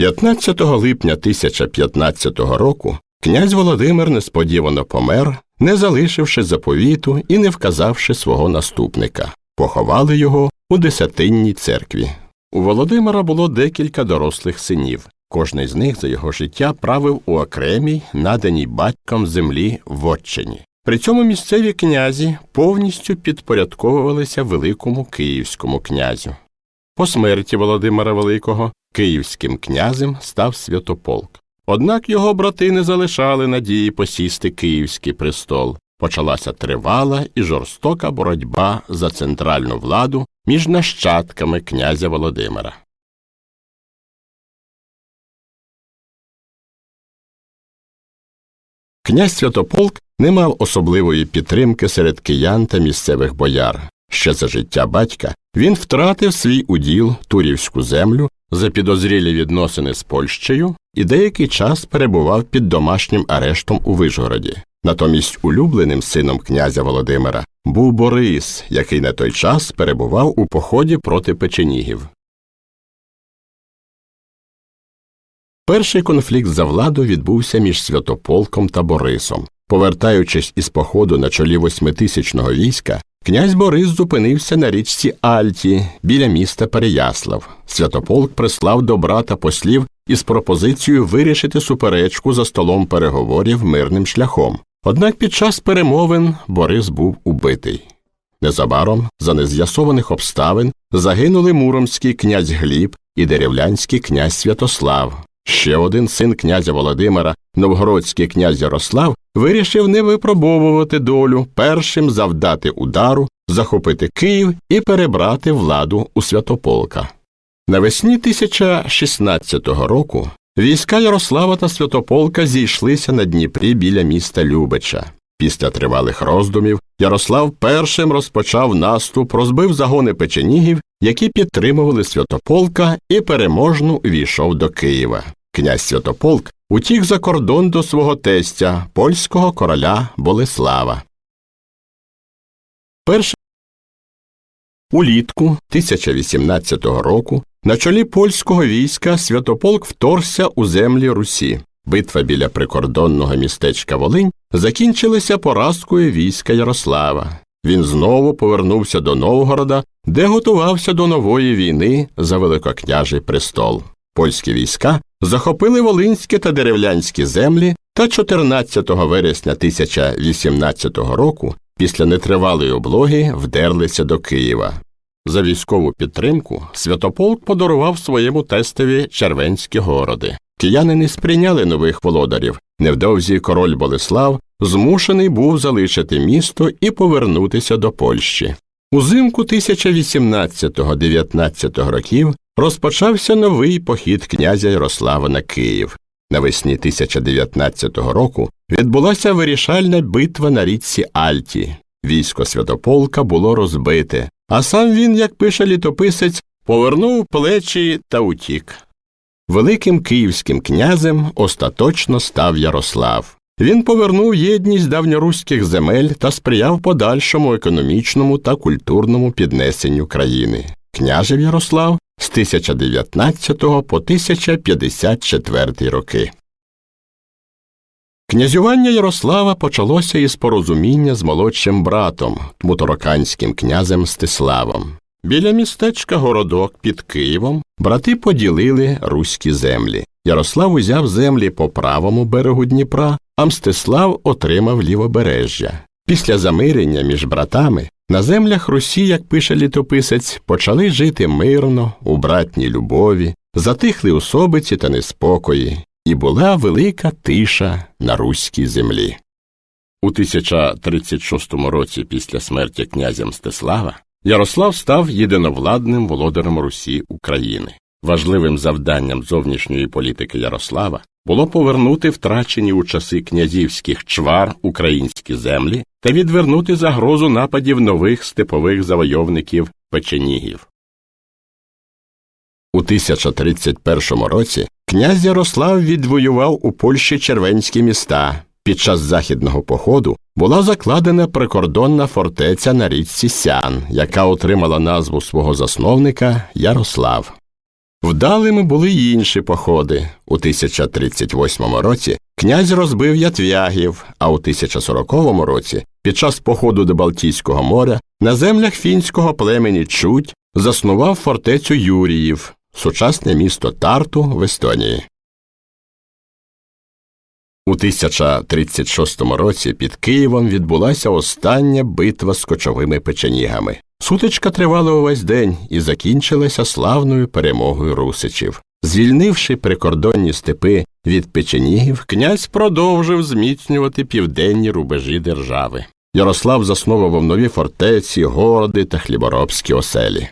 15 липня 1015 року князь Володимир несподівано помер, не залишивши заповіту і не вказавши свого наступника. Поховали його у Десятинній церкві. У Володимира було декілька дорослих синів. Кожний з них за його життя правив у окремій, наданій батькам землі Вотчині. При цьому місцеві князі повністю підпорядковувалися великому київському князю. По смерті Володимира Великого київським князем став Святополк. Однак його брати не залишали надії посісти київський престол. Почалася тривала і жорстока боротьба за центральну владу між нащадками князя Володимира. Князь Святополк не мав особливої підтримки серед киян та місцевих бояр. Ще за життя батька він втратив свій уділ турівську землю за підозрілі відносини з Польщею і деякий час перебував під домашнім арештом у Вижгороді. Натомість улюбленим сином князя Володимира був Борис, який на той час перебував у поході проти печенігів. Перший конфлікт за владу відбувся між Святополком та Борисом. Повертаючись із походу на чолі восьмитисячного війська, князь Борис зупинився на річці Альті біля міста Переяслав. Святополк прислав до брата послів із пропозицією вирішити суперечку за столом переговорів мирним шляхом. Однак під час перемовин Борис був убитий. Незабаром, за нез'ясованих обставин, загинули муромський князь Гліб і деревлянський князь Святослав. Ще один син князя Володимира, новгородський князь Ярослав, вирішив не випробовувати долю, першим завдати удару, захопити Київ і перебрати владу у Святополка. Навесні 1016 року війська Ярослава та Святополка зійшлися на Дніпрі біля міста Любича. Після тривалих роздумів Ярослав першим розпочав наступ, розбив загони печенігів, які підтримували Святополка, і переможно увійшов до Києва. Князь Святополк утік за кордон до свого тестя, польського короля Болеслава. Перший Улітку 1018 року на чолі польського війська Святополк вторгся у землі Русі. Битва біля прикордонного містечка Волинь закінчилася поразкою війська Ярослава. Він знову повернувся до Новгорода, де готувався до нової війни за Великокняжий престол. Польські війська захопили Волинські та деревлянські землі та 14 вересня 1018 року після нетривалої облоги вдерлися до Києва. За військову підтримку Святополк подарував своєму тестові червенські городи. Кияни не сприйняли нових володарів. Невдовзі король Болеслав змушений був залишити місто і повернутися до Польщі. Узимку 1018-19 років розпочався новий похід князя Ярослава на Київ. Навесні 1019 року відбулася вирішальна битва на річці Альті. Військо Святополка було розбите, а сам він, як пише літописець, повернув плечі та утік. Великим київським князем остаточно став Ярослав. Він повернув єдність давньоруських земель та сприяв подальшому економічному та культурному піднесенню країни. Княжев Ярослав з 1019 по 1054 роки. Князювання Ярослава почалося із порозуміння з молодшим братом, мутороканським князем Стиславом. Біля містечка Городок під Києвом брати поділили руські землі. Ярослав узяв землі по правому берегу Дніпра, а Мстислав отримав лівобережжя. Після замирення між братами на землях Русі, як пише літописець, почали жити мирно, у братній любові, затихли особиці та неспокої, і була велика тиша на руській землі. У 1036 році після смерті князя Мстислава Ярослав став єдиновладним володарем Русі України. Важливим завданням зовнішньої політики Ярослава було повернути втрачені у часи князівських чвар українські землі та відвернути загрозу нападів нових степових завойовників печенігів. У 1031 році князь Ярослав відвоював у Польщі червенські міста. Під час західного походу була закладена прикордонна фортеця на річці Сян, яка отримала назву свого засновника Ярослав. Вдалими були й інші походи. У 1038 році князь розбив ятвягів, а у 1040 році, під час походу до Балтійського моря, на землях фінського племені Чуть заснував фортецю Юріїв, сучасне місто Тарту в Естонії. У 1036 році під Києвом відбулася остання битва з кочовими печенігами. Сутичка тривала увесь день і закінчилася славною перемогою русичів. Звільнивши прикордонні степи від печенігів, князь продовжив зміцнювати південні рубежі держави. Ярослав засновував нові фортеці, городи та хліборобські оселі.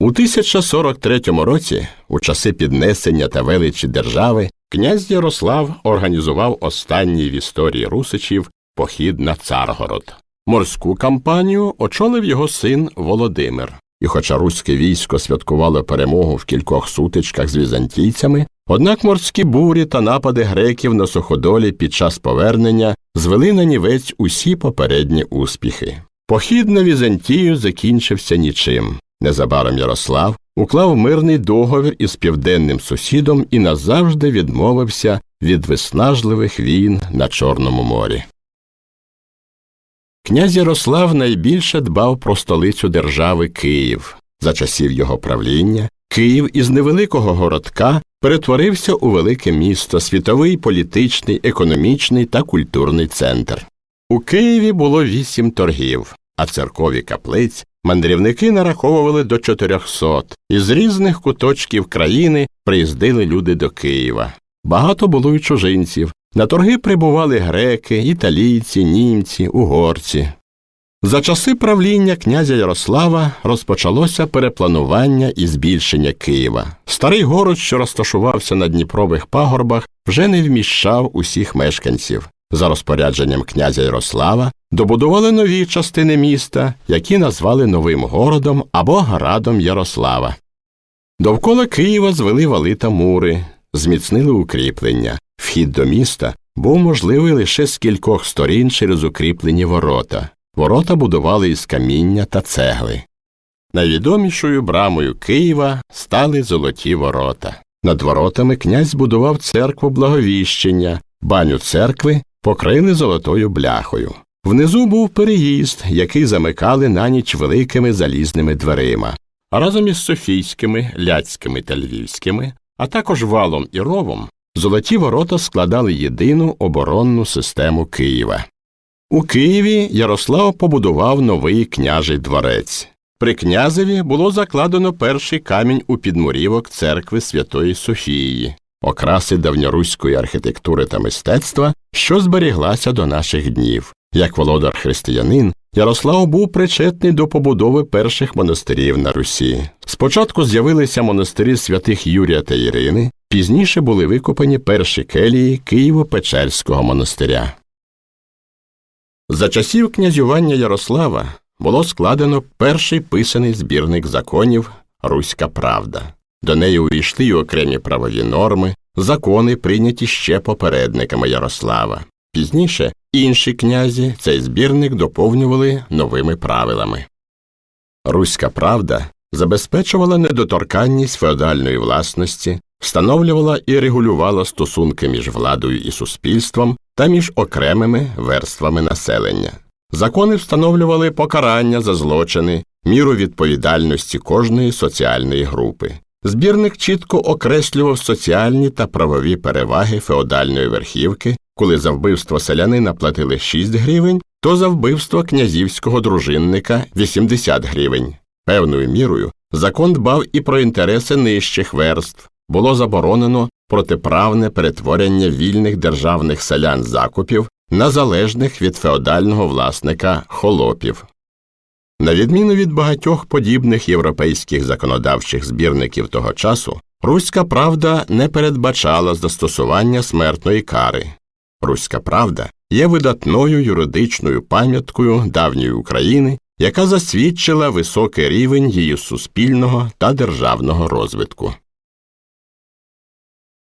У 1043 році, у часи піднесення та величі держави, князь Ярослав організував останній в історії русичів похід на Царгород. Морську кампанію очолив його син Володимир. І хоча руське військо святкувало перемогу в кількох сутичках з візантійцями, однак морські бурі та напади греків на суходолі під час повернення звели на нівець усі попередні успіхи. Похід на Візантію закінчився нічим. Незабаром Ярослав уклав мирний договір із південним сусідом і назавжди відмовився від виснажливих війн на Чорному морі. Князь Ярослав найбільше дбав про столицю держави Київ. За часів його правління Київ із невеликого городка перетворився у велике місто, світовий політичний, економічний та культурний центр. У Києві було вісім торгів, а церкові каплиць мандрівники нараховували до 400, і з різних куточків країни приїздили люди до Києва. Багато було й чужинців. На торги прибували греки, італійці, німці, угорці. За часи правління князя Ярослава розпочалося перепланування і збільшення Києва. Старий город, що розташувався на Дніпрових пагорбах, вже не вміщав усіх мешканців. За розпорядженням князя Ярослава добудували нові частини міста, які назвали Новим городом або Градом Ярослава. Довкола Києва звели вали та мури, зміцнили укріплення. Вхід до міста був можливий лише з кількох сторін через укріплені ворота. Ворота будували із каміння та цегли. Найвідомішою брамою Києва стали золоті ворота. Над воротами князь будував церкву благовіщення, баню церкви покрили золотою бляхою. Внизу був переїзд, який замикали на ніч великими залізними дверима. А разом із Софійськими, Ляцькими та Львівськими, а також валом і ровом, золоті ворота складали єдину оборонну систему Києва. У Києві Ярослав побудував новий княжий дворець. При князеві було закладено перший камінь у підмурівок церкви Святої Софії, окраси давньоруської архітектури та мистецтва, що зберіглася до наших днів. Як володар християнин, Ярослав був причетний до побудови перших монастирів на Русі. Спочатку з'явилися монастирі святих Юрія та Ірини, пізніше були викопані перші келії Києво-Печерського монастиря. За часів князювання Ярослава було складено перший писаний збірник законів Руська Правда. До неї увійшли й окремі правові норми, закони, прийняті ще попередниками Ярослава. Пізніше інші князі цей збірник доповнювали новими правилами. Руська правда забезпечувала недоторканність феодальної власності, встановлювала і регулювала стосунки між владою і суспільством та між окремими верствами населення. Закони встановлювали покарання за злочини, міру відповідальності кожної соціальної групи. Збірник чітко окреслював соціальні та правові переваги феодальної верхівки, коли за вбивство селянина платили 6 гривень, то за вбивство князівського дружинника 80 гривень. Певною мірою закон дбав і про інтереси нижчих верств, було заборонено протиправне перетворення вільних державних селян закупів на залежних від феодального власника холопів. На відміну від багатьох подібних європейських законодавчих збірників того часу, Руська правда не передбачала застосування смертної кари. Руська правда є видатною юридичною пам'яткою давньої України, яка засвідчила високий рівень її суспільного та державного розвитку.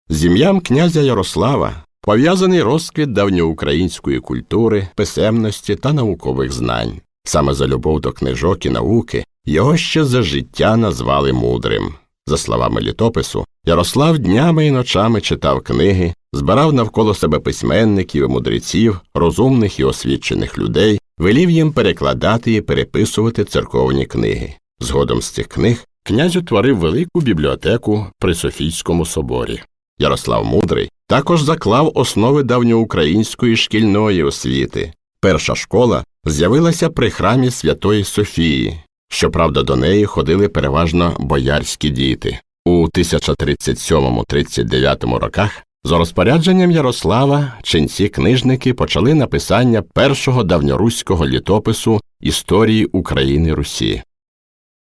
З ім'ям князя Ярослава пов'язаний розквіт давньоукраїнської культури, писемності та наукових знань. Саме за любов до книжок і науки його ще за життя назвали мудрим. За словами літопису, Ярослав днями і ночами читав книги, збирав навколо себе письменників і мудреців, розумних і освічених людей, велів їм перекладати і переписувати церковні книги. Згодом з цих книг князь утворив велику бібліотеку при Софійському соборі. Ярослав Мудрий також заклав основи давньоукраїнської шкільної освіти. Перша школа з'явилася при храмі Святої Софії. Щоправда, до неї ходили переважно боярські діти. У 1037-39 роках за розпорядженням Ярослава ченці книжники почали написання першого давньоруського літопису історії України Русі.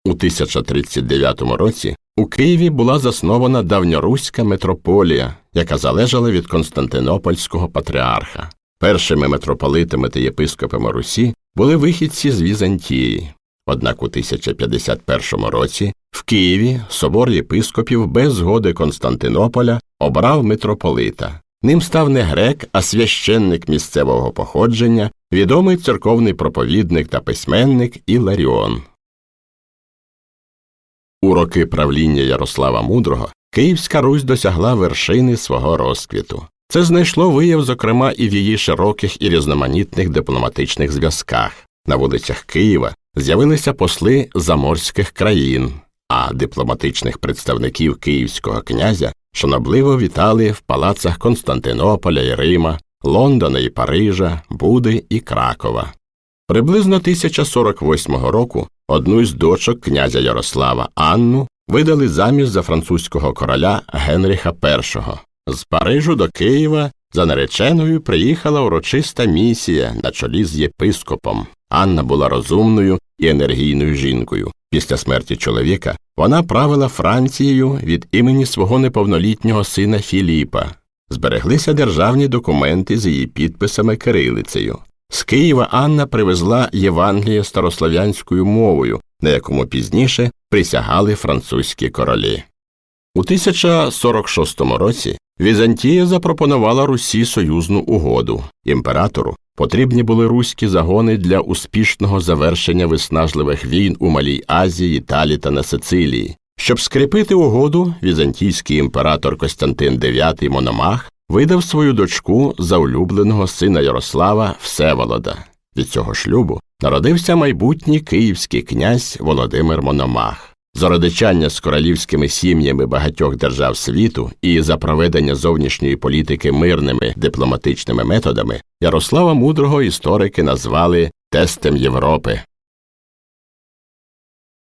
У 1039 році у Києві була заснована давньоруська митрополія, яка залежала від Константинопольського патріарха. Першими митрополитами та єпископами Русі були вихідці з Візантії. Однак у 1051 році в Києві собор єпископів без згоди Константинополя обрав митрополита. Ним став не грек, а священник місцевого походження, відомий церковний проповідник та письменник Іларіон. У роки правління Ярослава Мудрого Київська Русь досягла вершини свого розквіту. Це знайшло вияв, зокрема, і в її широких і різноманітних дипломатичних зв'язках. На вулицях Києва з'явилися посли заморських країн, а дипломатичних представників київського князя шанобливо вітали в палацах Константинополя і Рима, Лондона і Парижа, Буди і Кракова. Приблизно 1048 року одну із дочок князя Ярослава Анну видали заміж за французького короля Генріха І. З Парижу до Києва за нареченою приїхала урочиста місія на чолі з єпископом. Анна була розумною і енергійною жінкою. Після смерті чоловіка вона правила Францією від імені свого неповнолітнього сина Філіпа. Збереглися державні документи з її підписами кирилицею. З Києва Анна привезла Євангеліє старослов'янською мовою, на якому пізніше присягали французькі королі. У 1046 році Візантія запропонувала Русі союзну угоду. Імператору потрібні були руські загони для успішного завершення виснажливих війн у Малій Азії, Італії та на Сицилії. Щоб скріпити угоду, візантійський імператор Костянтин IX Мономах видав свою дочку за улюбленого сина Ярослава Всеволода. Від цього шлюбу народився майбутній київський князь Володимир Мономах. За родичання з королівськими сім'ями багатьох держав світу і за проведення зовнішньої політики мирними дипломатичними методами Ярослава Мудрого історики назвали тестем Європи.